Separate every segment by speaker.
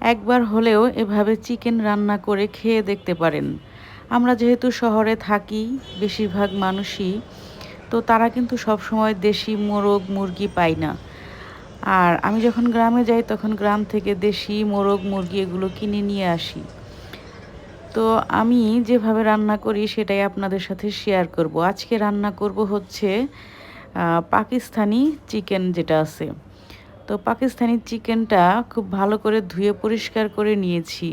Speaker 1: একবার হলেও এভাবে চিকেন রান্না করে খেয়ে দেখতে পারেন। আমরা যেহেতু শহরে থাকি, বেশিরভাগ মানুষই, তো তারা কিন্তু সবসময় দেশি মোরগ মুরগি পায় না। আর আমি যখন গ্রামে যাই, তখন গ্রাম থেকে দেশি মোরগ মুরগি এগুলো কিনে নিয়ে আসি। তো আমি যেভাবে রান্না করি, সেটাই আপনাদের সাথে শেয়ার করব। আজকে রান্না করব হচ্ছে পাকিস্তানি চিকেন যেটা আছে। তো পাকিস্তানি চিকেনটা খুব ভালো করে ধুয়ে পরিষ্কার করে নিয়েছি।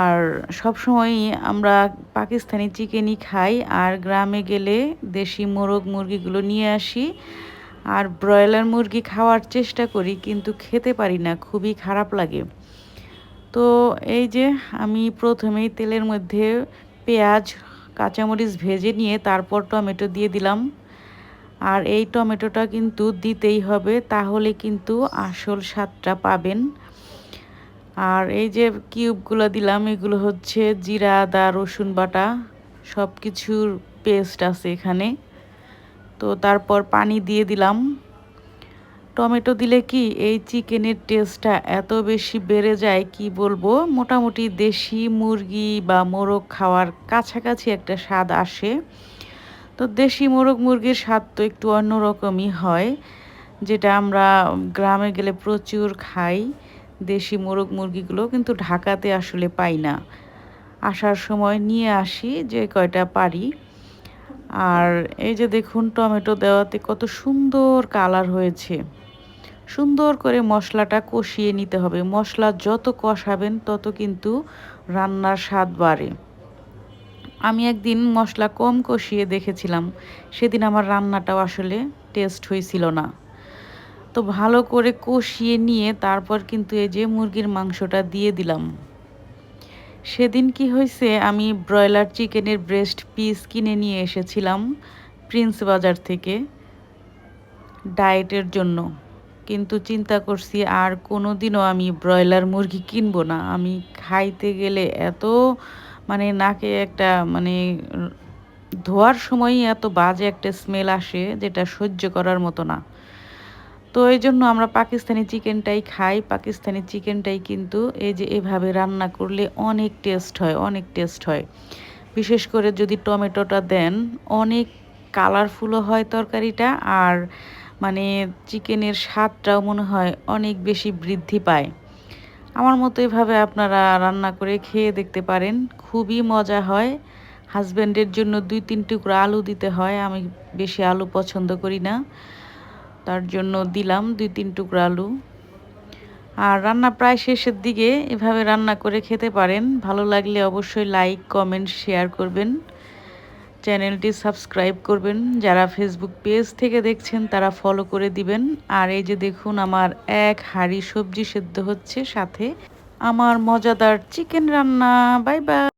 Speaker 1: আর সব সময়ই আমরা পাকিস্তানি চিকেনই খাই, আর গ্রামে গেলে দেশি মোরগ মুরগিগুলো নিয়ে আসি। আর ব্রয়লার মুরগি খাওয়ার চেষ্টা করি, কিন্তু খেতে পারি না, খুবই খারাপ লাগে। তো এই যে আমি প্রথমেই তেলের মধ্যে পেঁয়াজ, কাঁচামরিচ ভেজে নিয়ে তারপর টমেটো দিয়ে দিলাম। আর এই টমেটোটা কিন্তু দিতেই হবে, তাহলে কিন্তু আসল স্বাদটা পাবেন। আর এই যে কিউবগুলো দিলাম, এগুলো হচ্ছে জিরা, আদা, রসুন বাটা সব কিছুর পেস্ট আছে এখানে। তো তারপর পানি দিয়ে দিলাম। টমেটো দিলে কি এই চিকেনের টেস্টটা এত বেশি বেড়ে যায়, কি বলব? মোটামুটি দেশি মুরগি বা মোরগ খাওয়ার কাছাকাছি একটা স্বাদ আসে। তো দেশি মোরগ মুরগির স্বাদ তো একটু অন্যরকমই হয়, যেটা আমরা গ্রামে গেলে প্রচুর খাই। দেশি মোরগ মুরগিগুলো কিন্তু ঢাকাতে আসলে পাই না। আসার সময় নিয়ে আসি যে কয়টা পারি। আর এই যে দেখুন, টমেটো দেওয়াতে কত সুন্দর কালার হয়েছে। সুন্দর করে মশলাটা কষিয়ে নিতে হবে। মশলা যত কষাবেন, তত কিন্তু রান্নার স্বাদ বাড়ে। আমি একদিন মশলা কম কষিয়ে দেখেছিলাম। সেদিন আমার রান্নাটাও আসলে টেস্ট হয়েছিল না। তো ভালো করে কষিয়ে নিয়ে তারপর কিন্তু এই যে মুরগির মাংসটা দিয়ে দিলাম। সেদিন কি হয়েছে আমি ব্রয়লার চিকেনের ব্রেস্ট পিস কিনে নিয়ে এসেছিলাম প্রিন্স বাজার থেকে ডায়েটের জন্য। কিন্তু চিন্তা করছি, আর কোনো দিনও আমি ব্রয়লার মুরগি কিনবো না। আমি খাইতে গেলে এত মানে নাকে একটা মানে ধোয়ার সময়ই এত বাজে একটা স্মেল আসে যেটা সহ্য করার মতো না। তো এই জন্য আমরা পাকিস্তানি চিকেনটাই খাই। পাকিস্তানি চিকেনটাই কিন্তু এই যে এভাবে রান্না করলে অনেক টেস্ট হয়, অনেক টেস্ট হয়। বিশেষ করে যদি টমেটোটা দেন, অনেক কালারফুলও হয় তরকারিটা আর মানে চিকেনের স্বাদটাও মনে হয় অনেক বেশি বৃদ্ধি পায়। আমার মতো এভাবে আপনারা রান্না করে খেয়ে দেখতে পারেন। খুবই মজা হয়। হাজব্যান্ডের জন্য দুই, তিন টুকরো আলু দিতে হয়। আমি বেশি আলু পছন্দ করি না। তার জন্য দিলাম দুই, তিন টুকরো আলু। আর রান্না প্রায় শেষের দিকে এভাবে রান্না করে খেতে পারেন। ভালো লাগলে অবশ্যই লাইক, কমেন্ট, শেয়ার করবেন। চ্যানেলটি সাবস্ক্রাইব করবেন। যারা ফেসবুক পেজ থেকে দেখছেন, তারা ফলো করে দিবেন। আর এই যে দেখুন, আমার এক হাঁড়ি সবজি সেদ্ধ হচ্ছে, সাথে আমার মজাদার চিকেন রান্না। Bye bye